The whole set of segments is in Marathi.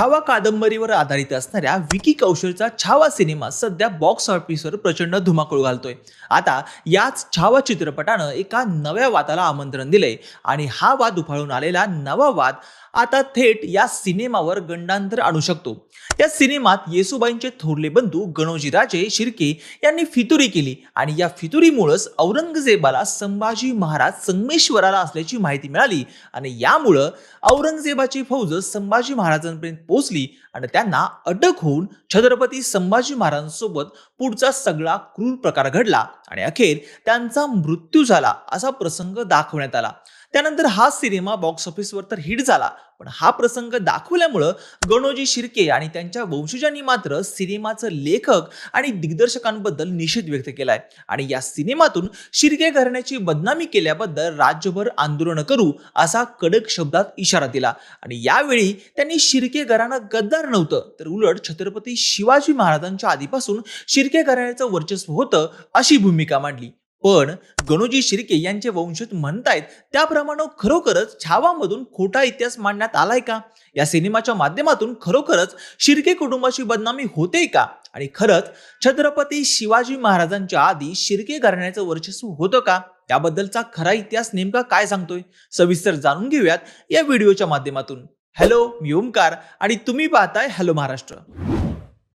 छावा कादंबरीवर आधारित असणाऱ्या विकी कौशलचा छावा सिनेमा सध्या बॉक्स ऑफिसवर प्रचंड धुमाकूळ घालतोय. आता याच छावा चित्रपटानं एका नव्या वादाला आमंत्रण दिलंय आणि हा वाद उफाळून आलेला नवा वाद आता थेट या सिनेमावर गंडांतर आणू शकतो. या सिनेमात येसुबाईंचे थोरले बंधू गणोजीराजे शिर्के यांनी फितुरी केली आणि या फितुरीमुळंच औरंगजेबाला संभाजी महाराज संगमेश्वराला असल्याची माहिती मिळाली आणि यामुळं औरंगजेबाची फौज संभाजी महाराजांपर्यंत पोहोचली आणि त्यांना अटक होऊन छत्रपती संभाजी महाराजांसोबत पुढचा सगळा क्रूर प्रकार घडला आणि अखेर त्यांचा मृत्यू झाला असा प्रसंग दाखवण्यात आला. त्यानंतर हा सिनेमा बॉक्स ऑफिसवर तर हिट झाला. पण हा प्रसंग दाखवल्यामुळं गणोजी शिर्के आणि त्यांच्या वंशजांनी मात्र सिनेमाचं लेखक आणि दिग्दर्शकांबद्दल निषेध व्यक्त केलाय. आणि या सिनेमातून शिर्के घराण्याची बदनामी केल्याबद्दल राज्यभर आंदोलन करू असा कडक शब्दात इशारा दिला. आणि यावेळी त्यांनी शिर्के घराणं गद्दार नव्हतं तर उलट छत्रपती शिवाजी महाराजांच्या आधीपासून शिर्के घराण्याचं वर्चस्व होतं अशी भूमिका मांडली. पण गणोजी शिर्के यांचे वंशज म्हणतायत त्याप्रमाणे खरोखरच छावामधून खोटा इतिहास मांडण्यात आलाय का? या सिनेमाच्या माध्यमातून खरोखरच शिर्के कुटुंबाची बदनामी होते का? आणि खरंच छत्रपती शिवाजी महाराजांच्या आधी शिर्के घराण्याचं वर्चस्व होतं का? त्याबद्दलचा खरा इतिहास नेमका काय सांगतोय? सविस्तर जाणून घेऊयात या व्हिडिओच्या माध्यमातून. हॅलो मी ओमकार आणि तुम्ही पाहताय हॅलो महाराष्ट्र.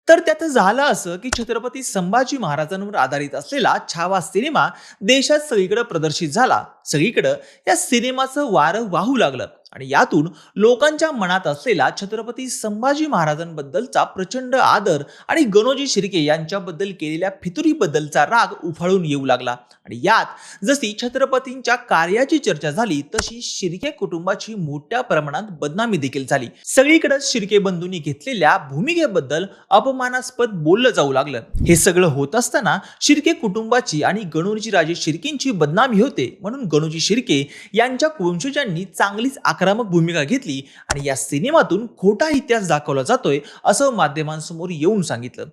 तर त्यात झालं असं की छत्रपती संभाजी महाराजांवर आधारित असलेला छावा सिनेमा देशात सगळीकडे प्रदर्शित झाला. सगळीकडं या सिनेमाचं वारं वाहू लागलं. आणि यातून लोकांच्या मनात असलेला छत्रपती संभाजी महाराजांबद्दलचा प्रचंड आदर आणि गणोजी शिर्के यांच्याबद्दल केलेल्या फितुरीबद्दलचा राग उफाळून येऊ लागला. आणि यात जशी छत्रपतींच्या कार्याची चर्चा झाली तशी शिर्के कुटुंबाची मोठ्या प्रमाणात बदनामी देखील झाली. सगळीकडे शिर्के बंधूंनी घेतलेल्या भूमिकेबद्दल अपमानास्पद बोललं जाऊ लागलं. हे सगळं होत असताना शिर्के कुटुंबाची आणि गणोजी राजे शिर्केंची बदनामी होते म्हणून गणूजी शिर्के यांच्या वंशजांनी चांगलीच आक्रमक भूमिका घेतली आणि या सिनेमातून खोटा इतिहास दाखवला जातोय असं माध्यमांसमोर येऊन सांगितलं.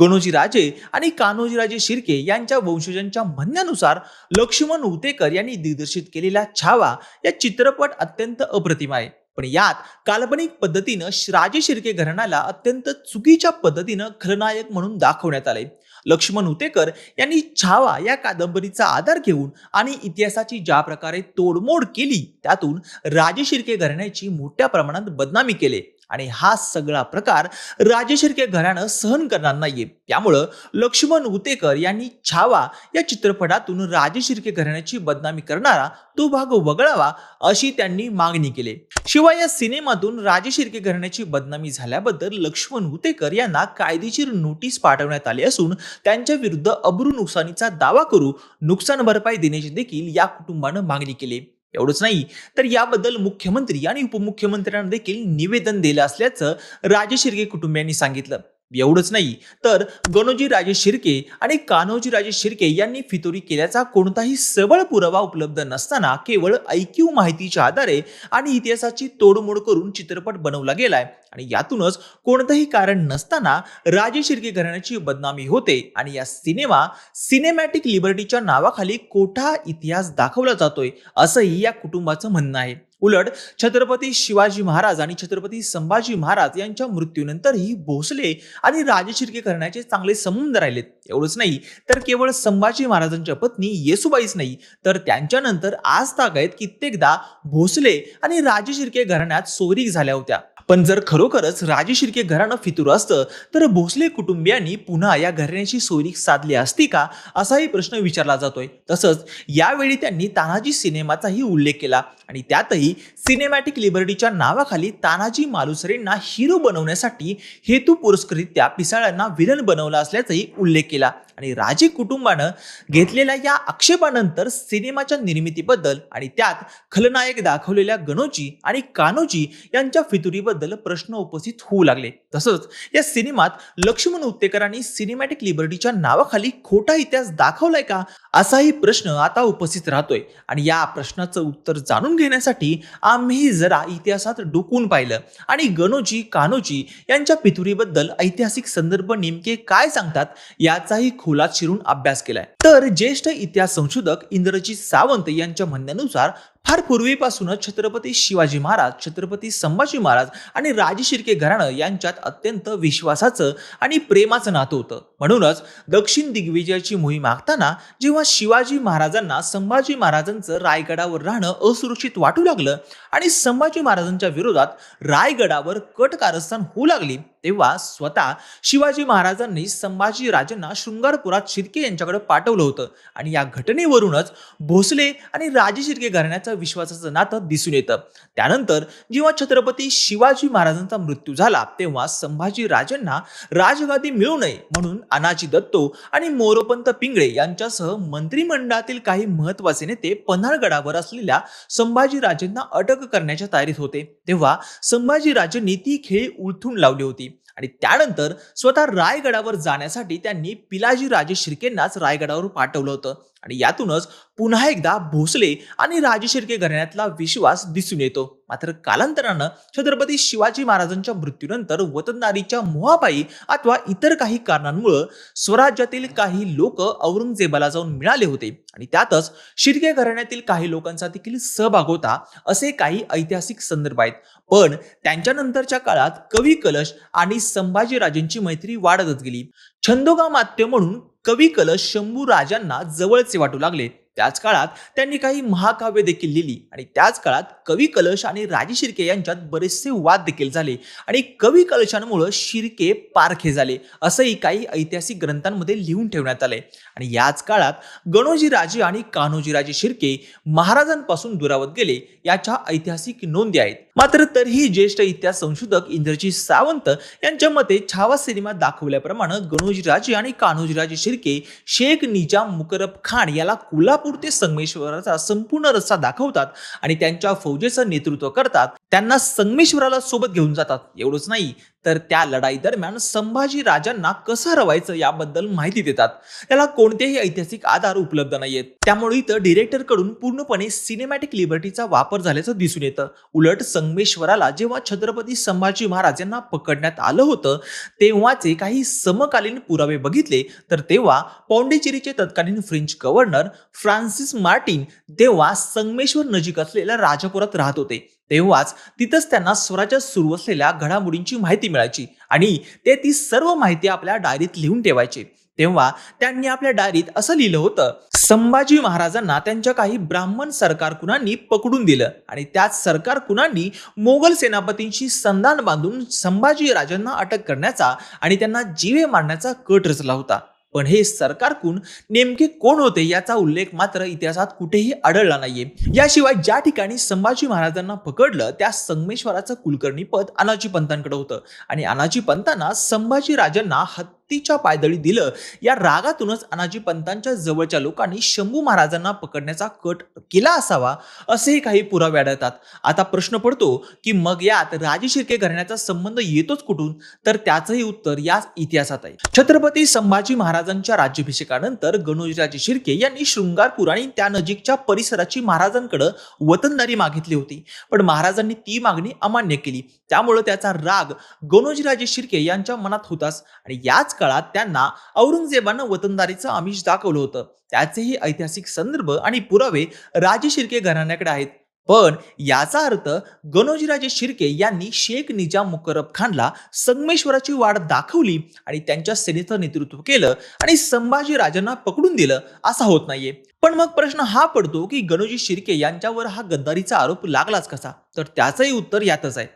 गणोजी राजे आणि कान्होजी राजे शिर्के यांच्या वंशजांच्या म्हणण्यानुसार लक्ष्मण उतेकर यांनी दिग्दर्शित केलेला छावा या चित्रपट अत्यंत अप्रतिम आहे. पण यात काल्पनिक पद्धतीनं राजे शिर्के घराण्याला अत्यंत चुकीच्या पद्धतीनं खलनायक म्हणून दाखवण्यात आले लक्ष्मण हुतेकर यांनी छावा या कादंबरीचा आधार घेऊन आणि इतिहासाची ज्या प्रकारे तोडमोड केली त्यातून राजे शिर्के घराण्याची मोठ्या प्रमाणात बदनामी केले. आणि हा सगळा प्रकार राजे शिर्के घराणं सहन करणार नाहीये. त्यामुळं लक्ष्मण उतेकर यांनी छावा या चित्रपटातून राजे शिर्के घराण्याची बदनामी करणारा तो भाग वगळावा अशी त्यांनी मागणी केली. शिवाय या सिनेमातून राजे शिर्के घराण्याची बदनामी झाल्याबद्दल लक्ष्मण उतेकर यांना कायदेशीर नोटीस पाठवण्यात आली असून त्यांच्या विरुद्ध अब्रू नुकसानीचा दावा करू नुकसान भरपाई देण्याची देखील या कुटुंबानं मागणी केली. एवढंच नाही. तर याबद्दल मुख्यमंत्री आणि उपमुख्यमंत्र्यांना देखील निवेदन दिलं असल्याचं राजशिर्गे कुटुंबियांनी सांगितलं. एवढंच नाही. तर गणोजी राजे शिर्के आणि कान्होजी राजे शिर्के यांनी फितोरी केल्याचा कोणताही सबळ पुरावा उपलब्ध नसताना केवळ ऐक्यू माहितीच्या आधारे आणि इतिहासाची तोडमोड करून चित्रपट बनवला गेलाय. आणि यातूनच कोणतंही कारण नसताना राजे शिर्के घराण्याची बदनामी होते आणि या सिनेमा सिनेमॅटिक लिबर्टीच्या नावाखाली कोठा इतिहास दाखवला जातोय असंही या कुटुंबाचं म्हणणं आहे. उलट छत्रपती शिवाजी महाराज आणि छत्रपती संभाजी महाराज यांच्या मृत्यूनंतरही भोसले आणि राजशिर्के करण्याचे चांगले संबंध राहिलेत. एवढंच नाही. तर केवळ संभाजी महाराजांच्या पत्नी येसुबाईच नाही तर त्यांच्यानंतर आज तागायत कित्येकदा भोसले आणि राजे शिर्के घराण्यात सोयरीक झाल्या होत्या. पण जर खरोखरच राजे शिर्के घराणं फितूर असतं तर भोसले कुटुंबियांनी पुन्हा या घराण्याची सोयरीक साधली असती का? असाही प्रश्न विचारला जातोय. तसंच यावेळी त्यांनी तानाजी सिनेमाचाही उल्लेख केला आणि त्यातही सिनेमॅटिक लिबर्टीच्या नावाखाली तानाजी मालुसरेंना हिरो बनवण्यासाठी हेतू पुरस्कृत्या पिसाळ्यांना विलन बनवला असल्याचाही उल्लेख केला. istilah आणि राजे कुटुंबानं घेतलेल्या या आक्षेपानंतर सिनेमाच्या निर्मितीबद्दल आणि त्यात खलनायक दाखवलेल्या गणोजी आणि कान्होजी यांच्या फितुरीबद्दल प्रश्न उपस्थित होऊ लागले. तसंच या सिनेमात लक्ष्मण उत्तेकरांनी सिनेमॅटिक लिबर्टीच्या नावाखाली खोटा इतिहास दाखवलाय का? असाही प्रश्न आता उपस्थित राहतोय. आणि या प्रश्नाचं उत्तर जाणून घेण्यासाठी आम्ही जरा इतिहासात डोकून पाहिलं. आणि गणोजी कान्होजी यांच्या पितुरीबद्दल ऐतिहासिक संदर्भ नेमके काय सांगतात? याचाही खोलात शिरून अभ्यास केलाय. तर ज्येष्ठ इतिहास संशोधक इंद्रजीत सावंत यांच्या म्हणण्यानुसार फार पूर्वीपासूनच छत्रपती शिवाजी महाराज छत्रपती संभाजी महाराज आणि राजे शिर्के घराणं यांच्यात अत्यंत विश्वासाचं आणि प्रेमाचं नातं होतं. म्हणूनच दक्षिण दिग्विजयाची मोहीम आखताना जेव्हा शिवाजी महाराजांना संभाजी महाराजांचं रायगडावर राहणं असुरक्षित वाटू लागलं आणि संभाजी महाराजांच्या विरोधात रायगडावर कट कारस्थान होऊ लागली तेव्हा स्वतः शिवाजी महाराजांनी संभाजी राजांना शृंगारपुरात शिर्के यांच्याकडे पाठवलं होतं. आणि या घटनेवरूनच भोसले आणि राजे शिर्के घराण्याचं विश्वासाचं नातं दिसून येतं. त्यानंतर जेव्हा छत्रपती शिवाजी महाराजांचा मृत्यू झाला तेव्हा संभाजी राजांना राजगादी मिळू नये म्हणून अनाजी दत्तो आणि मोरोपंत पिंगळे यांच्यासह मंत्रिमंडळातील काही महत्त्वाचे नेते पन्हाळगडावर असलेल्या संभाजी राजेंना अटक करण्याच्या तयारीत होते. तेव्हा संभाजी राजेंनी ती खेळी उलथून लावली होती. आणि त्यानंतर स्वतः रायगडावर जाण्यासाठी त्यांनी पिलाजी राजे शिर्केंनाच रायगडावर पाठवलं होतं. आणि यातूनच पुन्हा एकदा भोसले आणि राजे शिर्के घराण्यातला विश्वास दिसून येतो. मात्र कालांतरानं छत्रपती शिवाजी महाराजांच्या मृत्यूनंतर वतनदारीच्या मोहापायी अथवा इतर काही कारणांमुळं स्वराज्यातील काही लोक औरंगजेबाला जाऊन मिळाले होते. आणि त्यातच शिर्के घराण्यातील काही लोकांचा देखील सहभाग होता असे काही ऐतिहासिक संदर्भ आहेत. पण त्यांच्यानंतरच्या काळात कवी कलश आणि संभाजीराजेंची मैत्री वाढतच गेली. छंदोगा मात्य म्हणून कवी कलश शंभू राजांना जवळचे वाटू लागले. त्याच काळात त्यांनी काही महाकाव्य देखील लिहिली आणि त्याच काळात कवी कलश आणि राजे शिर्के यांच्यात बरेचसे वाद देखील झाले आणि कवी कलशांमुळे शिर्के पारखे झाले असंही काही ऐतिहासिक ग्रंथांमध्ये लिहून ठेवण्यात आले आणि याच काळात गणोजी राजे आणि कान्होजी राजे शिर्के महाराजांपासून दुरावत गेले याच्या ऐतिहासिक नोंदी आहेत. मात्र तरीही ज्येष्ठ इतिहास संशोधक इंद्रजी सावंत यांच्या मते छावा सिनेमात दाखवल्याप्रमाणे गणोजीराजे आणि कान्होजीराजे शिर्के शेख निजाम मुकरब खान याला कोल्हापूर ते संगमेश्वराचा संपूर्ण रस्ता दाखवतात आणि त्यांच्या फौजेचं नेतृत्व करतात. त्यांना संगमेश्वराला सोबत घेऊन जातात. एवढंच नाही तर त्या लढाई दरम्यान संभाजी राजांना कसं हरवायचं याबद्दल माहिती देतात. त्याला कोणतेही ऐतिहासिक आधार उपलब्ध नाहीयेत. त्यामुळे इथं डिरेक्टरकडून पूर्णपणे सिनेमॅटिक लिबर्टीचा वापर झाल्याचं दिसून येतं. उलट संगमेश्वराला जेव्हा छत्रपती संभाजी महाराज यांना पकडण्यात आलं होतं तेव्हाचे काही समकालीन पुरावे बघितले. तर तेव्हा पॉंडिचेरीचे तत्कालीन फ्रेंच गव्हर्नर फ्रान्सिस मार्टिन तेव्हा संगमेश्वर नजीक असलेल्या राजापुरात राहत होते. तेव्हाच तिथंच त्यांना स्वराज्यात सुरू असलेल्या घडामोडींची माहिती मिळायची आणि ते ती सर्व माहिती आपल्या डायरीत लिहून ठेवायचे. तेव्हा त्यांनी आपल्या डायरीत असं लिहिलं होतं संभाजी महाराजांना त्यांच्या काही ब्राह्मण सरकारकुनांनी पकडून दिलं आणि त्याच सरकारकुनांनी मोगल सेनापतींशी संधान बांधून संभाजी राजांना अटक करण्याचा आणि त्यांना जीवे मारण्याचा कट रचला होता. पण हे सरकारकून नेमके कोण होते याचा उल्लेख मात्र इतिहासात कुठेही आढळला नाहीये. याशिवाय ज्या ठिकाणी संभाजी महाराजांना पकडलं त्या संगमेश्वराचं कुलकर्णी पद अनाजी पंतांकडे होतं. आणि अनाजी पंतांना संभाजी राजांना भक्तीच्या पायदळी दिलं. या रागातूनच अनाजी पंतांच्या जवळच्या लोकांनी शंभू महाराजांना पकडण्याचा कट केला असावा असेही काही पुरावे आढळतात. आता प्रश्न पडतो की मग यात राजे शिर्के घराण्याचा संबंध येतोच कुठून? तर त्याचंही उत्तर याच इतिहासात आहे छत्रपती संभाजी महाराजांच्या राज्याभिषेकानंतर गणोजीराजे शिर्के यांनी शृंगारपूर आणि त्या नजीकच्या परिसराची महाराजांकडे वतनदारी मागितली होती. पण महाराजांनी ती मागणी अमान्य केली. त्यामुळे त्याचा राग गणोजीराजे शिर्के यांच्या मनात होताच. आणि याच काळात त्यांना औरंगजेबानं वतनदारीचं आमिष दाखवलं होतं. त्याचेही ऐतिहासिक संदर्भ आणि पुरावे राजे शिर्के घराण्याकडे आहेत. पण याचा अर्थ गणोजीराजे शिर्के यांनी शेख निजाम मुकरब खानला संगमेश्वराची वाढ दाखवली आणि त्यांच्या सेनेचं नेतृत्व केलं आणि संभाजी राजांना पकडून दिलं असा होत नाहीये. पण मग प्रश्न हा पडतो की गणोजी शिर्के यांच्यावर हा गद्दारीचा आरोप लागलाच कसा? तर त्याचंही उत्तर यातच आहे.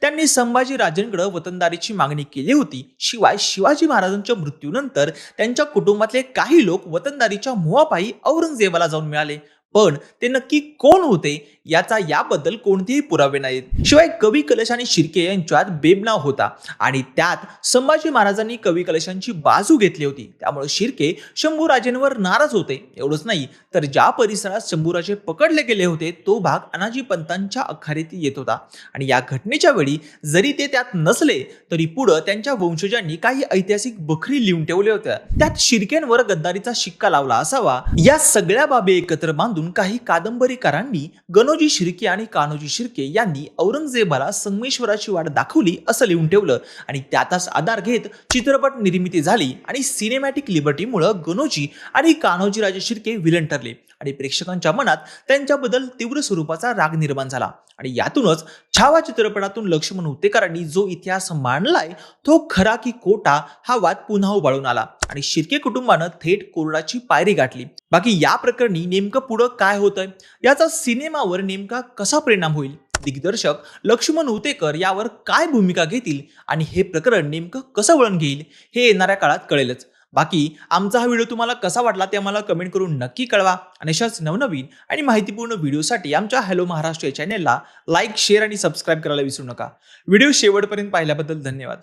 त्यांनी संभाजी राजेंकडे वतनदारीची मागणी केली होती. शिवाय शिवाजी महाराजांच्या मृत्यूनंतर त्यांच्या कुटुंबातले काही लोक वतनदारीच्या मोहापायी औरंगजेबाला जाऊन मिळाले. पण ते नक्की कोण होते? याचा याबद्दल कोणतेही पुरावे नाहीत. शिवाय कवी कलश आणि शिर्के यांच्यात बेबनाव होता आणि त्यात संभाजी महाराजांनी कवी कलशांची बाजू घेतली होती. त्यामुळे शिर्के शंभूराजेंवर नाराज होते. एवढंच नाही तर ज्या परिसरात शंभूराजे पकडले गेले होते तो भाग अनाजी पंतांच्या अखारीत येत होता. आणि या घटनेच्या वेळी जरी ते त्यात नसले तरी पुढं त्यांच्या वंशजांनी काही ऐतिहासिक बखरी लिहून ठेवल्या होत्या. त्यात शिर्केंवर गद्दारीचा शिक्का लावला असावा. या सगळ्या बाबी एकत्र बांधून काही कादंबरीकारांनी गण गणोजी शिर्के आणि कान्होजी शिर्के यांनी औरंगजेबाला संगमेश्वराची वाट दाखवली असं लिहून ठेवलं. आणि त्याचाच आधार घेत चित्रपट निर्मिती झाली आणि सिनेमॅटिक लिबर्टीमुळं गणोजी आणि कान्होजी राजे शिर्के विलन ठरले. आणि प्रेक्षकांच्या मनात त्यांच्याबद्दल तीव्र स्वरूपाचा राग निर्माण झाला. आणि यातूनच छावा चित्रपटातून लक्ष्मण हुतेकरांनी जो इतिहास मांडलाय तो खरा की खोटा हा वाद पुन्हा उबाळून आला आणि शिर्के कुटुंबानं थेट कोरडाची पायरी गाठली. बाकी या प्रकरणी नेमकं पुढं काय होतंय? याचा सिनेमावर नेमका कसा परिणाम होईल? दिग्दर्शक लक्ष्मण हुतेकर यावर काय भूमिका घेतील? आणि हे प्रकरण नेमकं कसं वळण घेईल? हे येणाऱ्या काळात कळेलच. बाकी आमचा हा व्हिडिओ तुम्हाला कसा वाटला ते आम्हाला कमेंट करून नक्की कळवा. आणि अशाच नवनवीन आणि माहितीपूर्ण व्हिडिओसाठी आमच्या हॅलो महाराष्ट्र या चॅनेलला लाईक शेअर आणि सबस्क्राईब करायला विसरू नका. व्हिडिओ शेवटपर्यंत पाहिल्याबद्दल धन्यवाद.